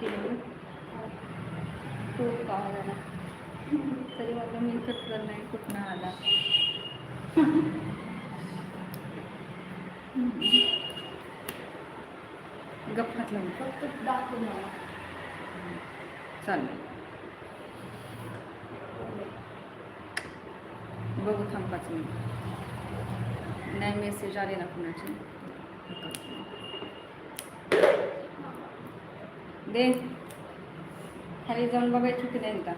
केलं खूप झाला तरी मला मी कटलं नाही कुठनं आला. गप्पात लावून फक्त दाखवून मला. चालेल. बघू थांब पाच मिनिट. नाही मेसेज आले ना कुणाचे? दे. खाली जाऊन बघायची की नाही का?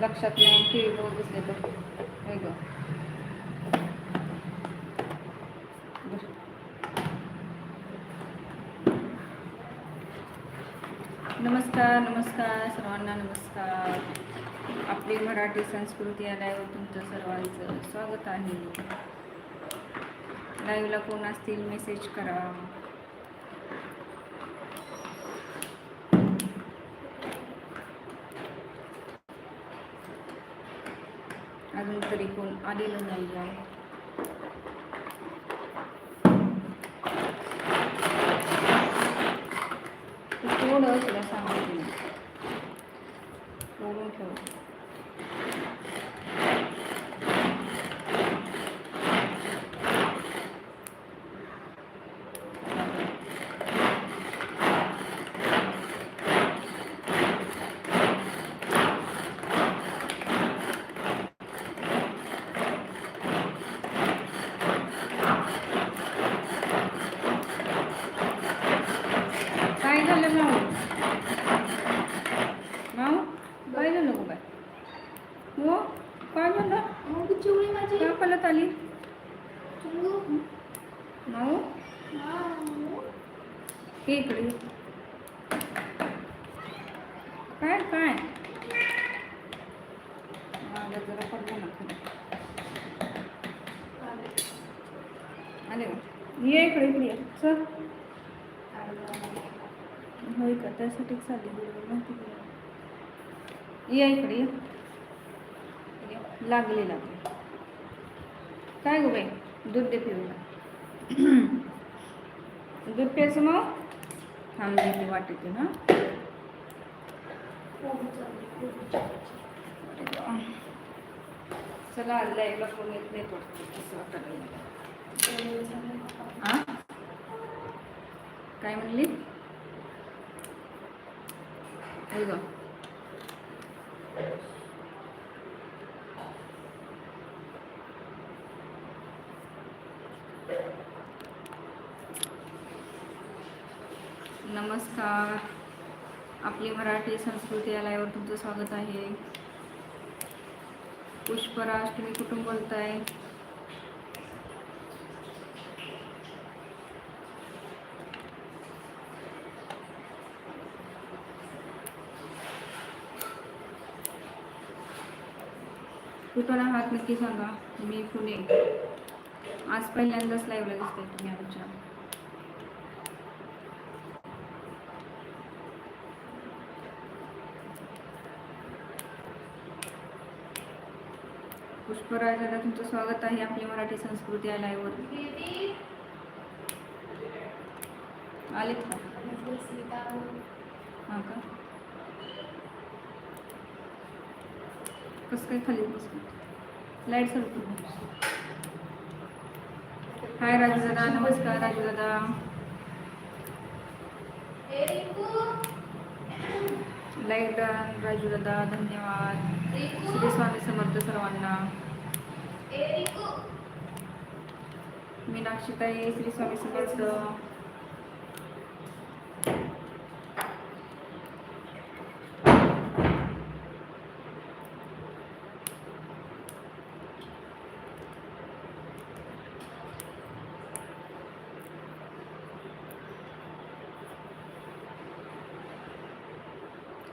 लक्षात नाही टी व्ही बघत बसले तर. होय बरं. नमस्कार नमस्कार सर्वांना नमस्कार. आपली मराठी संस्कृती या लाईव्ह तुमचं सर्वांचं स्वागत आहे. लाईव्हला कोण असतील मेसेज करा. अजून तरी कोण आलेलं नाही आहे तू थोडं तुला सांगते मी सोडून ठेव काय झालं माऊ माऊ काय झालं गो बाय हो काय झालं मग चिवळी माझी का पलत आली चिंगू माऊ माऊ. हे इकडे ये. काय काय माझं जरा पडलं ना खाली. आले का? ये इकडे इकडे ये. चल होय का त्यासाठीच चालली बरोबर माहिती का? ये इकडे. लागले लागले. काय गो बाई? दूध दे पिऊला दूध प्यायचं मग? थांब देते वाटते ना चला लाईव्हला फोन येत नाही पडतो. असं वाटत काय म्हणली? आई गं. नमस्कार. आपली मराठी संस्कृती या लाईव्हवर तुमचं स्वागत आहे. पुष्पराज तुम्ही कुठून बोलताय. कुठून आहात नक्की सांगा. मी पुणे. आज पहिल्यांदाच लाईव्हला दिसतंय तुम्ही आमच्या. पुष्पराजाला तुमचं स्वागत आहे. आपली मराठी संस्कृती या लाईव्हवर आलेत का? हां का? कसं काय खाली बसलं लाइट सर हाय राजू दादा नमस्कार राजू दादा लाइट राजू दादा धन्यवाद. श्री स्वामी समर्थ सर्वांना. मीनाक्षीताई श्री स्वामी समर्थ.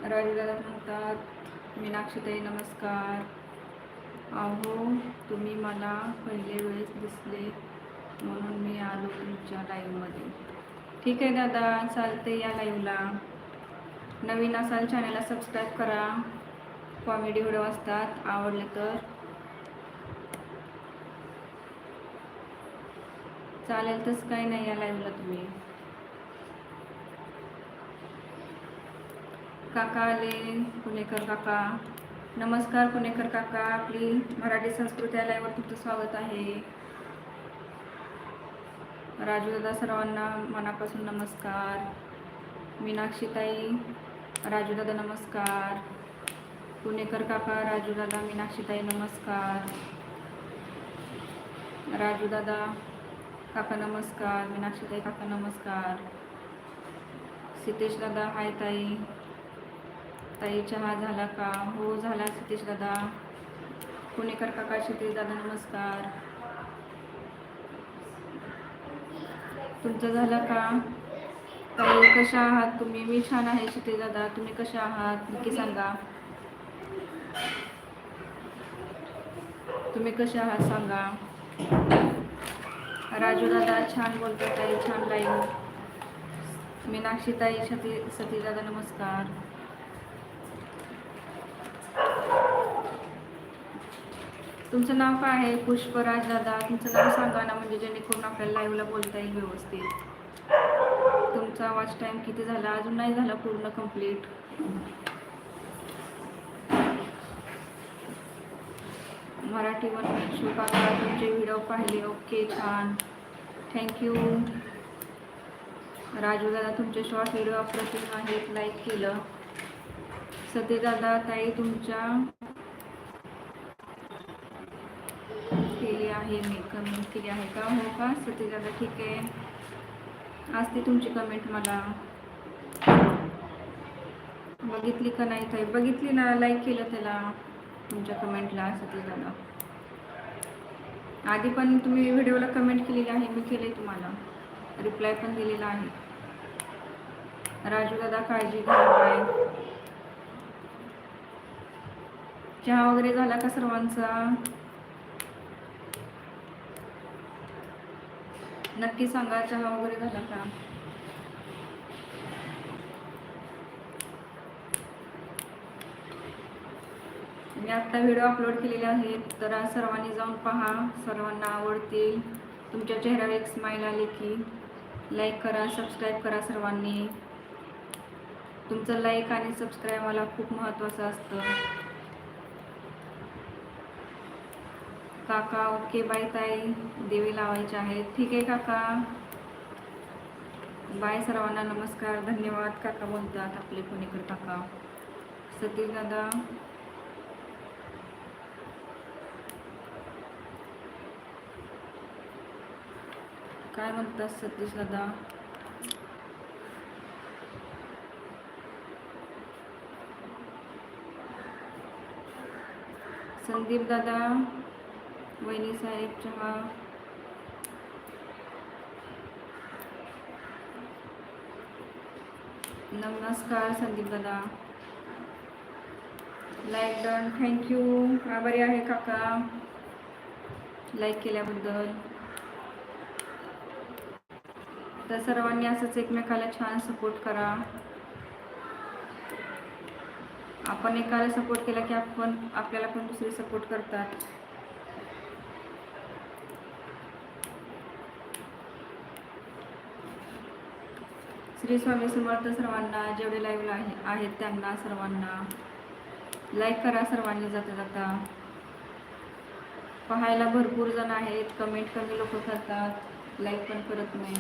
राजूदादा म्हणतात मीनाक्षीताई नमस्कार. अहो तुम्ही मला पहिले वेळेस दिसले म्हणून मी आलो तुमच्या लाईव्हमध्ये ठीक आहे दादा चालते या लाईव्हला नवीन असाल चॅनलला सबस्क्राईब करा. कॉमेडी व्हिडिओ असतात आवडले तर. चालेल तसं काही नाही या लाईव्हला तुम्ही. काका आले पुणेकर काका. नमस्कार पुणेकर काका. आपली मराठी संस्कृती या लाईव्हवर तुमचं स्वागत आहे. राजूदादा सर्वांना मनापासून नमस्कार. मीनाक्षीताई राजूदादा नमस्कार. पुणेकर काका राजूदादा मीनाक्षीताई नमस्कार. राजूदादा काका नमस्कार. मीनाक्षीताई काका नमस्कार. सितेश दादा हाय ताई. ताई चहा झाला का हो झाला सतीश दादा. पुणेकर काका सितेश दादा नमस्कार. तुमचं झालं का ताई कशा आहात तुम्ही? मी छान आहे सितेश दादा. तुम्ही कशा आहात? नक्की सांगा. तुम्ही कशा आहात सांगा. राजू दादा छान बोलतो ताई छान लाईव्ह मीनाक्षी ताई सती सतीश दादा नमस्कार. तुमचं नाव काय आहे? पुष्पराज दादा तुमचं नाव सांगा ना म्हणजे जेणेकरून आपल्याला लाईव्हला बोलता येईल व्यवस्थित. तुमचा वॉच टाईम किती झाला? अजून नाही झाला पूर्ण कंप्लीट मराठीवर काका तुमचे व्हिडिओ पाहिले. ओके छान. थँक्यू राजू दादा तुमचे शॉर्ट व्हिडिओ अप्रतिम आहेत लाईक केलं. सती दादा ताई तुमच्या केली आहे मी कमेंट केली आहे का? हो का? सती दादा ठीक आहे. असते तुमची कमेंट मला बघितली का नाही? ताई बघितली ना लाईक केलं त्याला तुमच्या कमेंटला सती दादा आधी पण तुम्ही व्हिडिओला कमेंट केलेली आहे मी केले तुम्हाला. रिप्लाय पण दिलेला आहे. राजू दादा काळजी घ्या बाय चहा वगैरे झाला का सर्वांचा? नक्की सांगा चहा वगैरे झाला का? मी आत्ता व्हिडिओ अपलोड केलेले आहेत. तर सर्वांनी जाऊन पहा. सर्वांना आवडतील. तुमच्या चेहऱ्यावर एक स्माईल आली की लाईक करा सबस्क्राईब करा सर्वांनी. तुमचं लाईक आणि सबस्क्राईब मला खूप महत्त्वाचं असतं. काका ओके बाय ताई. देवी लावायचे आहेत. ठीक आहे काका. बाय सर्वांना नमस्कार. धन्यवाद. काका बोलतात आपले पुणेकर काका. सतीश दादा. काय म्हणतात सतीश दादा? संदीप दादा. वहिनी साहेब चहा. नमस्कार संदीप दादा. लाईक डन थँक्यू आभारी आहे काका. लाईक केल्याबद्दल. तर सर्वांनी असंच एकमेकाला छान सपोर्ट करा. आपण एकाला सपोर्ट केला की आपण आपल्याला पण दुसरे सपोर्ट करतात. श्री स्वामी समर्थ सर्वांना जेवढे लाईव्हला आहे आहेत त्यांना सर्वांना लाईक करा सर्वांनी जाता जाता. पाहायला भरपूर जण आहेत कमेंट कमी लोक करतात लाईक पण करत नाही.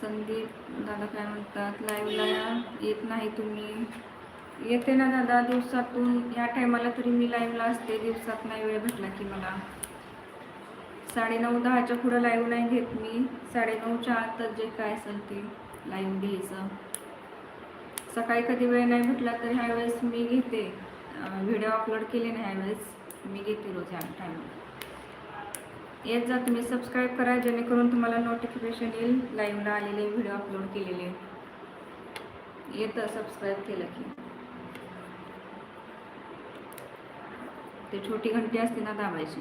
संदीप दादा काय म्हणतात लाईव्हला येत नाही तुम्ही. येते ना दादा दिवसातून. या टायमाला तरी मी लाईव्हला असते. दिवसात नाही वेळ भेटला की मला. साडेनऊ दहाच्या पुढं लाईव्ह नाही घेत मी. साडेनऊच्या आतच जे काय असेल ते लाईव्ह घ्यायचं. सकाळी कधी वेळ नाही भेटला तर ह्यावेळेस मी घेते. व्हिडिओ अपलोड केले नाही ह्यावेळेस मी घेते रोज ह्या टायमाला येत जा तुम्ही सबस्क्राईब करा जेणेकरून तुम्हाला नोटिफिकेशन येईल. लाईव्हला आलेले व्हिडिओ अपलोड केलेले. येतं सबस्क्राईब केलं की. ते छोटी घंटी असते ना दाबायची.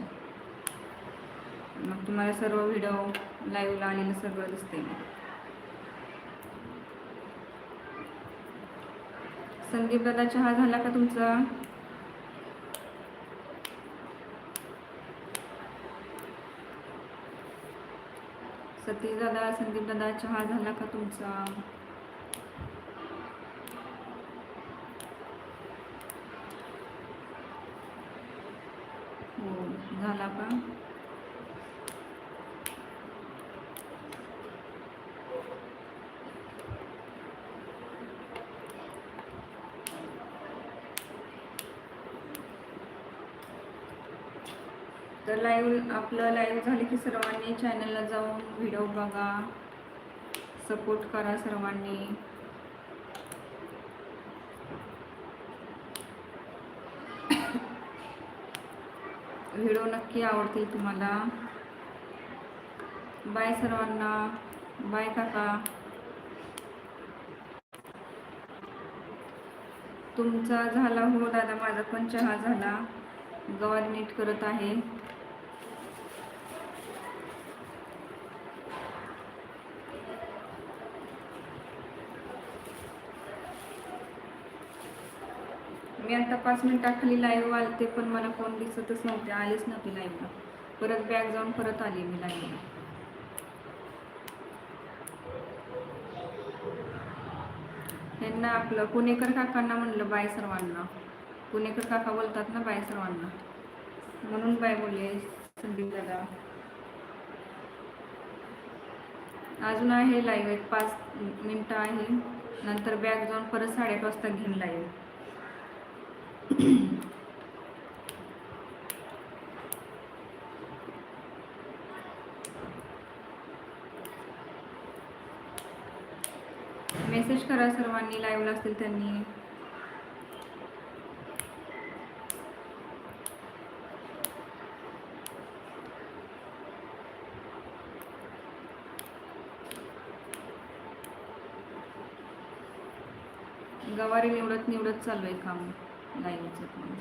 मग तुम्हाला सर्व व्हिडिओ लाईव्हला आलेलं सगळं दिसते संदीप दादा चहा झाला का तुमचा? सतीश दादा संदीप दादा चहा झाला का तुमचा हो झाला का तर लाईव्ह आपलं लाईव्ह झालं की सर्वांनी चॅनलला जाऊन व्हिडिओ बघा. सपोर्ट करा सर्वांनी. व्हिडिओ नक्की आवडतील तुम्हाला. बाय सर्वांना. बाय काका. तुमचा झाला हो दादा माझा पण चहा झाला. गवार नीट करत आहे. मी आता पाच मिनिटाखाली लाईव्ह आलते पण मला फोन दिसतच नव्हते आलेच नव्हते लाईव्हला परत बॅग जाऊन परत आली मी लाईव्हला यांना आपलं पुणेकर काकांना म्हणलं बाय सर्वांना. पुणेकर काका बोलतात ना बाय सर्वांना. म्हणून बाय बोलले संदीप दादा. अजून आहे लाईव्ह एक पाच मिनटं आहे. नंतर बॅग जाऊन परत साडेपाच वाजता घेऊन लाईव्ह मेसेज करा सर्वांनी लाईव्हला असतील त्यांनी. गवारी निवडत निवडत चालू आहे काम. लाईव्हचं पण.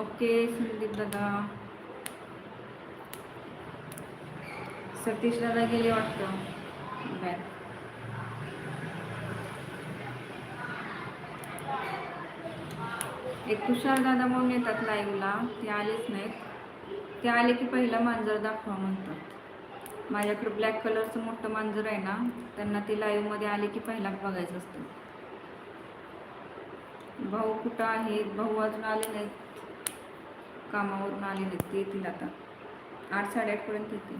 ओके संदीप दादा. सतीश दादा गेले वाटतं. बॅग एक तुषार दादा म्हणून येतात लाईव्हला ते आलेच नाहीत. ते आले की पहिला मांजर दाखवा म्हणतात. माझ्याकडे ब्लॅक कलरचं मोठं मांजर आहे ना त्यांना ते लाईव्हमध्ये आले की पहिला बघायचं असतं. भाऊ कुठं आहेत? भाऊ अजून आले नाहीत. कामावरून आले नाहीत. ते येतील आता. आठ साडेआठपर्यंत येतील.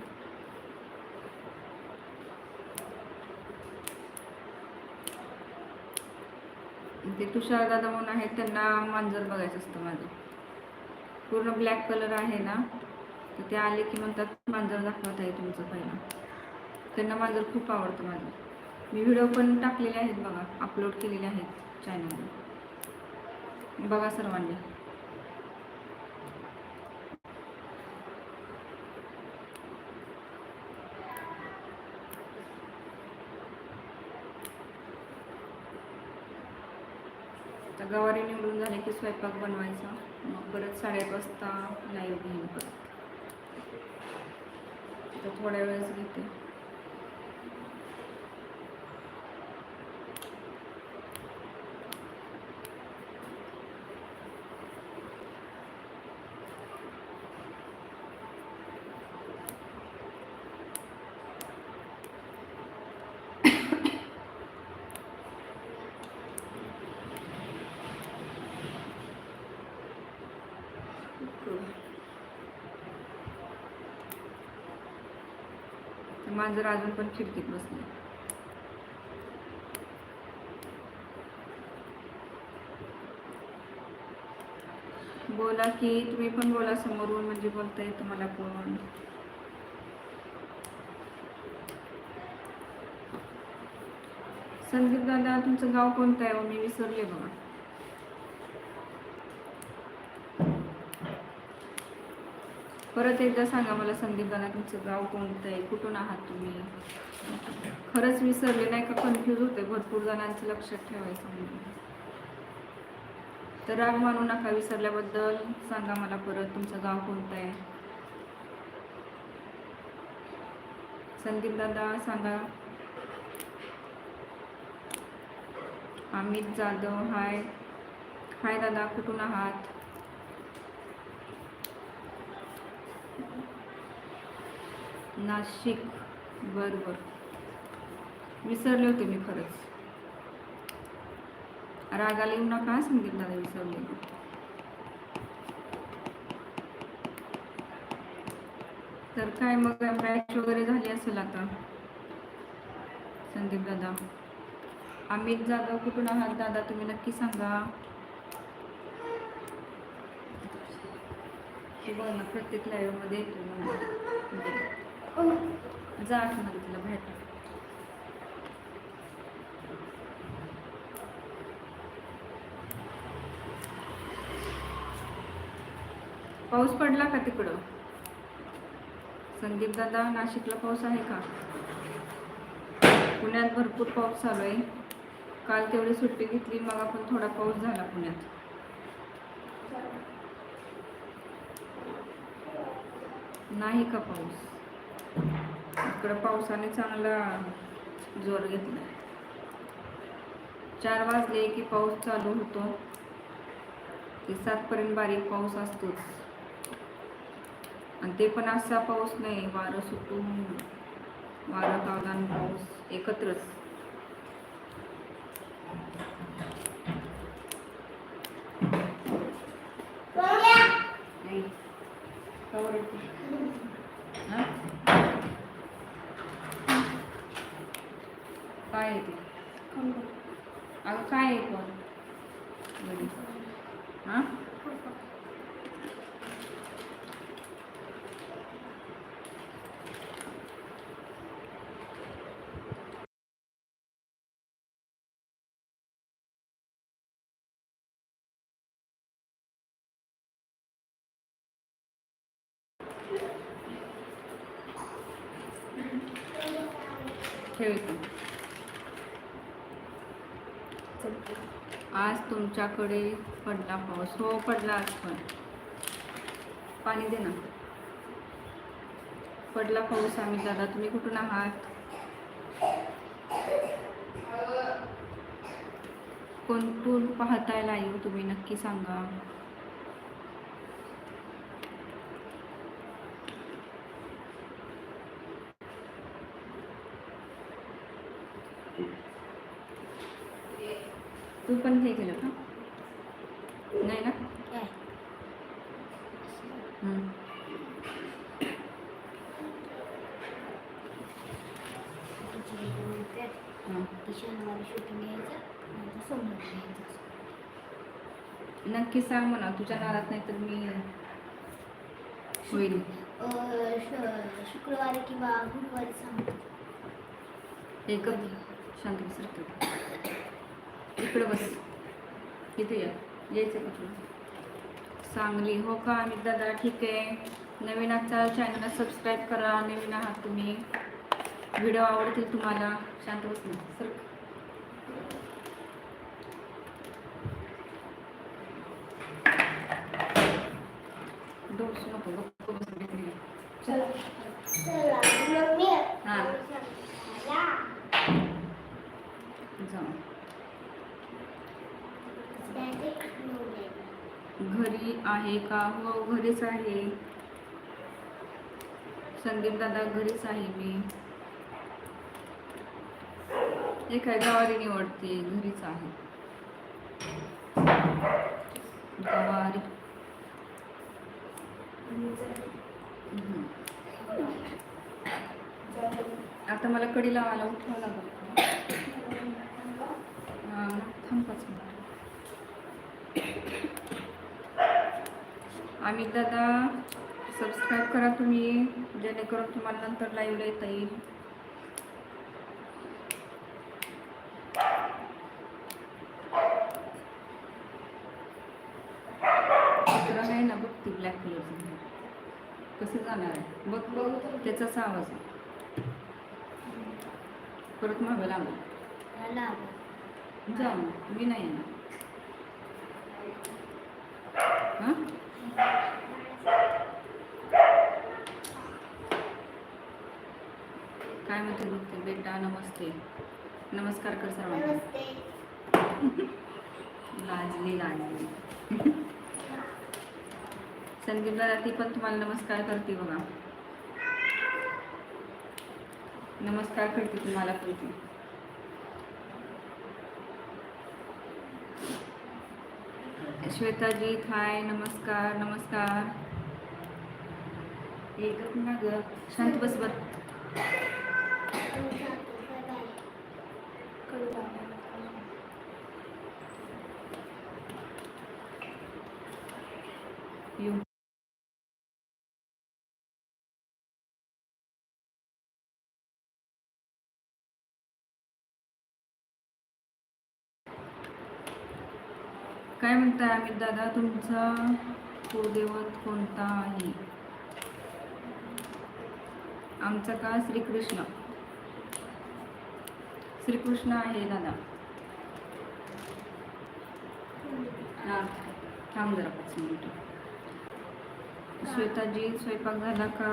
ते तुषार दादा म्हणून आहेत. त्यांना मांजर बघायचं असतं माझं. पूर्ण ब्लॅक कलर आहे ना? तर ते आले की म्हणतात मांजर दाखवत आहे तुमचं पहिला. त्यांना मांजर खूप आवडतं माझं. मी व्हिडिओ पण टाकलेले आहेत बघा. अपलोड केलेले आहेत चॅनलवर बघा सर्वांनी. आता गवारी निवडून झाले की स्वयंपाक बनवायचा. मग परत साडेआठ वाजता लाईव्ह घेईन परत. थोड्या वेळेस घेते. मांजर अजून पण खिडकीत बसले. बोला की तुम्ही पण बोला समोरून म्हणजे बोलताय तुम्हाला कोण? पण संदीप दादा तुमचं गाव कोणतं आहे? हो, मी विसरले बघा. परत एकदा सांगा मला संदीप दादा तुमचं गाव कोणतं आहे? कुठून आहात तुम्ही? खरंच विसरले नाही का? कन्फ्यूज होते. भरपूर जणांचं लक्षात ठेवायचं तर राग मानू नका विसरल्याबद्दल. सांगा मला परत तुमचं गाव कोणतं आहे? संदीप दादा सांगा. अमित जाधव हाय. हाय दादा कुठून आहात? नाशिक. बरं बरं. विसरले होते मी खरंच. रागाला येऊ नका संगीत दादा विसरले. तर काय मग मॅच वगैरे झाली असेल आता? संदीप दादा. अमित जाधव कुठून आहात? दादा तुम्ही नक्की सांगा. हे बघ ना प्रत्येक लाईव्हमध्ये येतो म्हणजे. जा आतमध्ये तिला भेट पाऊस पडला का तिकडं? संदीप दादा नाशिकला पाऊस आहे का? पुण्यात भरपूर पाऊस चालू आहे. काल तेवढी सुट्टी घेतली मग आपण थोडा पाऊस झाला पुण्यात. नाही का पाऊस? इकडं पावसाने चांगला जोर घेतला. चार वाजले की पाऊस चालू होतो. ते सातपर्यंत बारीक पाऊस असतोच. आणि ते पण असा पाऊस नाही वारं सुटून वारं कावदान पाऊस एकत्रच नाही. का ओरडते? हा? काय आहे ते अगं काय आहे पण घरी? हा ठेवतो आज तुमच्याकडे पडला पाऊस. हो पडला आज पण. पाणी दे ना. पडला पाऊस आम्ही दादा. तुम्ही कुठून आहात? कोणतून पाहताय लाईव्ह तुम्ही नक्की सांगा. तू पण हे केलं का? सांग म्हणा तुझ्या नादात नाही तर मी होईल. शुक्रवारी किंवा गुरुवारी सांगतो एक शांत बस इकडं बस. इथे या. यायचं का तुला? सांगली. हो का अमित दादा? ठीक आहे. नवीन आजचा चॅनलला सबस्क्राईब करा. नवीन आहात तुम्ही. व्हिडिओ आवडतील तुम्हाला. शांत बस ना. सर डोसू नको गप्प बस इकडे. चला चला मम्मी हा. चला. जाऊ Direct no name. घरी आहे का? हो घरीच आहे. संदीप दादा घरीच आहे मी. हे काय गवारी निवडते घरीच आहे. गवारी. आता मला कडी लावायला उठावं लागेल हा मग थांब पाच मिनिटं. अमित दादा सबस्क्राईब करा तुम्ही जेणेकरून तुम्हाला नंतर लाईव्हला येता येईल. आहे ना बघ ती ब्लॅक कलरचं कसं जाणार आहे? बघ बघ त्याचाच आवाज आहे. परत मागं लागलं. जा मी नाही येणार हां काय म्हणते बघते बेटा नमस्ते. नमस्कार कर सर्वांना. नमस्ते. लाजली लाजली. संदीप दादा ती पण तुम्हाला नमस्कार करते बघा. नमस्कार करते तुम्हाला पण ती श्वेताजी हाय नमस्कार नमस्कार. एकच ना ग. शांत बस काय म्हणताय अमित दादा? तुमचा कुलदैवत कोणता आहे? आमचा का श्रीकृष्ण. श्रीकृष्ण आहे दादा. हां थांब जरा पाच मिनिट. श्वेताजी स्वयंपाक झाला का?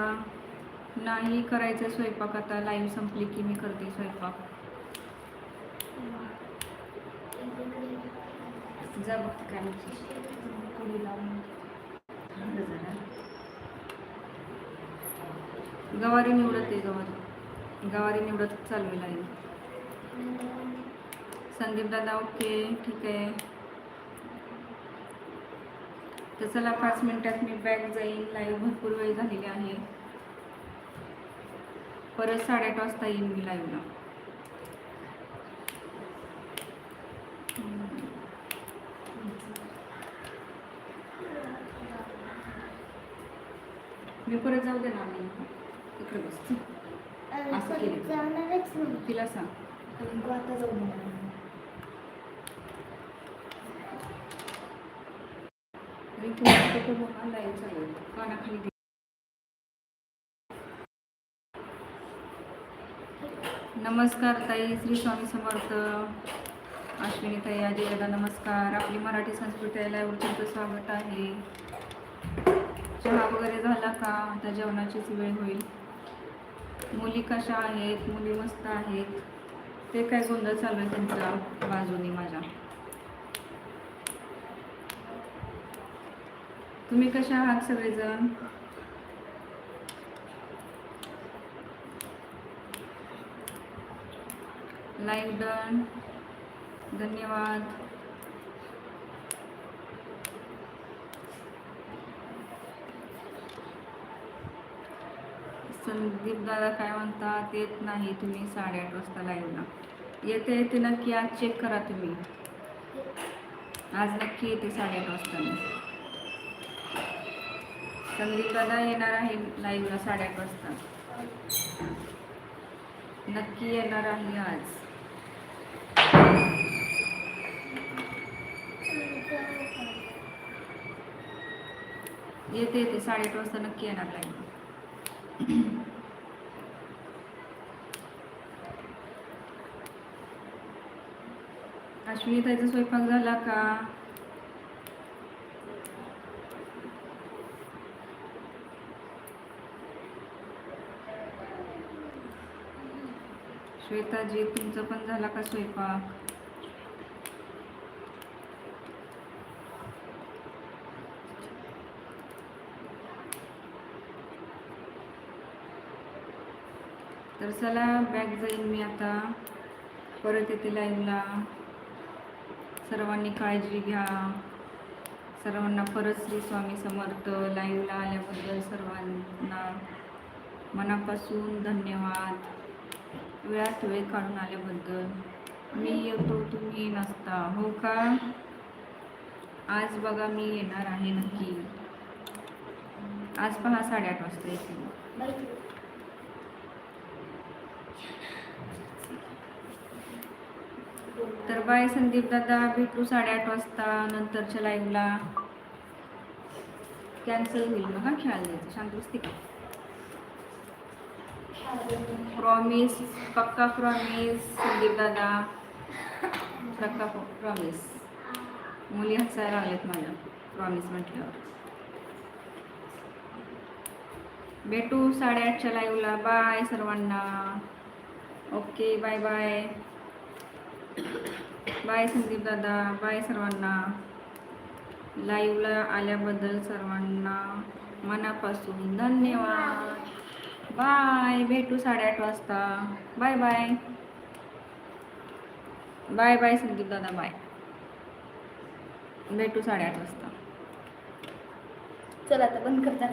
नाही करायचं स्वयंपाक आता लाईव्ह संपली की मी करते स्वयंपाक. जा बघते काय पुढे लावून जरा. गवारी निवडत आहे गवारी. गवारी निवडत चालू आहे लाईव्ह संदीप दादा ओके ठीक आहे. तर चला पाच मिनिटात मी बॅग जाईन लाईव्ह भरपूर वेळ झालेली आहे. परत साडेआठ वाजता येईन मी लाईव्हला मी परत जाऊ दे ना मी इकडे बसते. असं केलं. तिला सांग. रिंकू आता जाऊ दे. लाईव्ह चालू कानाखाली नमस्कार ताई श्री स्वामी समर्थ अश्विनी ताई आजीला नमस्कार. आपली मराठी संस्कृती आहे लाईव्ह तुमचं स्वागत आहे. चहा वगैरे झाला का? आता जेवणाचीच वेळ होईल. मुली कशा आहेत? मुली मस्त आहेत. ते काय गोंधळ चालू आहे त्यांच्या बाजूनी माझ्या? तुम्ही कशा आहात सगळेजण? लाईव्ह डन धन्यवाद. संदीप दादा काय म्हणतात येत नाही तुम्ही साडेआठ वाजता लाईव्हला येते येते नक्की आज चेक करा तुम्ही. आज नक्की येते साडेआठ वाजता मी संदीप दादा येणार आहे लाईव्हला साडेआठ वाजता. नक्की येणार आहे आज. येते येते साडेआठ वाजता नक्की येणार लाईव्ह अश्विनी स्वयंपाक झाला का? श्वेताजी तुमचं पण झाला का स्वयंपाक? तर चला बॅग जाईन मी आता. परत येते लाईनला. सर्वांनी काळजी घ्या. सर्वांना परत श्री स्वामी समर्थ लाईव्हला आल्याबद्दल सर्वांना मनापासून धन्यवाद. वेळात वेळ काढून आल्याबद्दल मी येतो तुम्ही नसता. हो का? आज बघा मी येणार आहे नक्की. आज पहा साडेआठ वाजता येते बाई. तर बाय संदीप दादा भेटू साडेआठ वाजता नंतरच्या लाईव्हला कॅन्सल होईल मग हा खेळायला जायचं. शांत बसते का? प्रॉमिस पक्का प्रॉमिस संदीप दादा. पक्का प्रॉमिस मुली हसायला लागलेत मला प्रॉमिस म्हटल्यावर. भेटू साडेआठच्या लाईव्हला बाय सर्वांना. Okay bye bye bye Sandeep दादा बाय सर्वांना. लाईव्हला आल्याबद्दल सर्वांना मनापासून धन्यवाद. बाय भेटू साडेआठ वाजता. Bye bye bye bye Sandeep दादा बाय भेटू साडेआठ वाजता. चला आता बंद करता